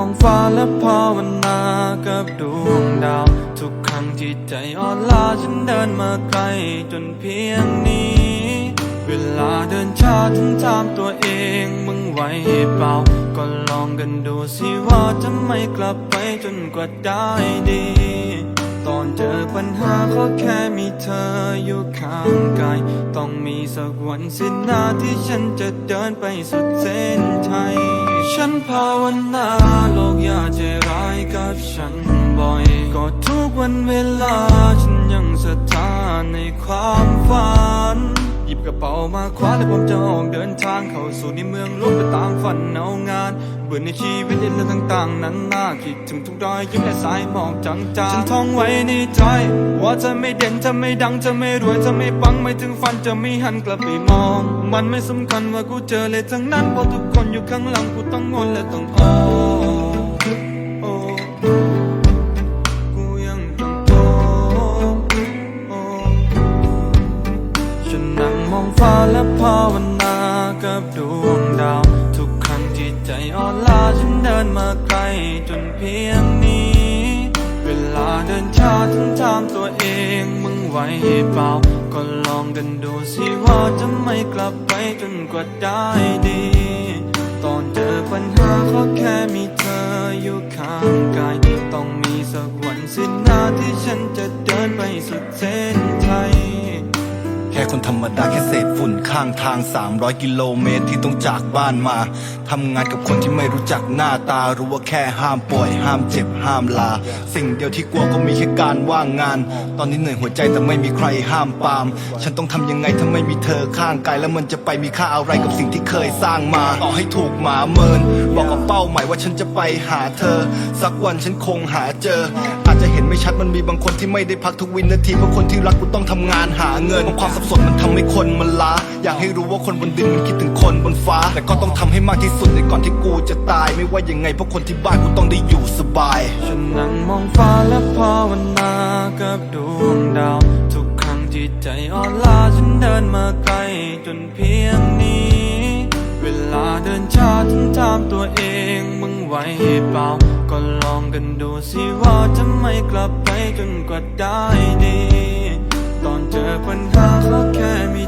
องฟ้าและภาวนากับดวงดาว ทุกครั้งที่ใจอ่อนล้าฉันเดินมาไกลจนเพียงนี้ เวลาเดินช้าฉันถามตัวเองมึงไหวเปล่า ก็ลองกันดูสิว่าจะไม่กลับไปจนกว่าได้ดี ตอนเจอปัญหาก็แค่มีเธออยู่ข้างกาย ต้องมีสักวันสิ้นหน้าที่ฉันจะเดินไปสุดเส้นชัยฉันภาวนาโลกอย่าใจร้ายกับฉันบ่อย ก็ทุกวันเวลาฉันยังศรัทธาในความฝันหยิบกระเป๋ามาคว้าและผมจะออกเดินทางเข้าสู่ในเมืองลวงไปตามฝันเอางาน เบื่อในชีวิตเรื่องต่างๆ นั้นน่าคิดถึงทุกรอยยิ้มและสายหมอกจางๆฉันท่องไว้ในใจ ว่าจะไม่เด่นจะไม่ดังจะไม่รวยจะไม่ปังไม่ถึงฝันจะไม่หันกลับไปมอง มันไม่สำคัญว่ากูเจอเลยทั้งนั้นเพราะทุกคนอยู่ข้างหลังกูต้องงนและต้องโอ้อ้กูยังต้องโอ้โอ้ฉันนั่งมองฟ้าและภาวนากับดวงดาว จนเพียงนี้ เวลาเดินช้าฉันถามตัวเองมึงไหวเปล่า ก็ลองกันดูสิว่าจะไม่กลับไปจนกว่าได้ดี ตอนเจอปัญหาก็แค่มีเธออยู่ข้างกาย ต้องมีสักวันสิ้นหน้าที่ฉันจะเดินไปสุดเส้นชัย ค่คนธรรมดาแค่เศษฝุ่นข้างทาง 300 กิโลเมตรที่ต้องจากบ้านมาทำงานกับคนที่ไม่รู้จักหน้าตา รู้ว่าแค่ห้ามป่วย ห้ามเจ็บห้ามลา สิ่งเดียวที่กลัวก็มีแค่การว่างงาน ตอนนี้เหนื่อยหัวใจแต่ไม่มีใครห้ามปาม ฉันต้องทำยังไงถ้าไม่มีเธอข้างกายแล้วมันจะไปมีค่าอะไรกับสิ่งที่เคยสร้างมาต่อให้ถูกหมาเมิน บอกกับเป้าหมายว่าฉันจะไปหาเธอ สักวันฉันคงหาเจออาจ ไม่ชัดมันมีบางคนที่ไม่ได้พักทุกวินาทีเพราะคนที่รักกูต้องทำงานหาเงินความสับสนมันทำให้คนมันล้า อยากให้รู้ว่าคนบนดินมันคิดถึงคนบนฟ้า แต่ก็ต้องทำให้มากที่สุดในก่อนที่กูจะตาย ไม่ว่ายังไงเพราะคนที่บ้านกูต้องได้อยู่สบายฉันนั่งมองฟ้าและภาวนากับดวงดาวทุกครั้งที่ใจอ่อนล้าฉันเดินมาไกลจนเพียงนี้ เวลาเดินช้าฉันถามตัวเองมึงไหวเปล่าก็ลอง กันดูสิว่าจะไม่กลับไปจนกว่าได้ดี ตอนเจอปัญหาก็แค่มีเขางกาย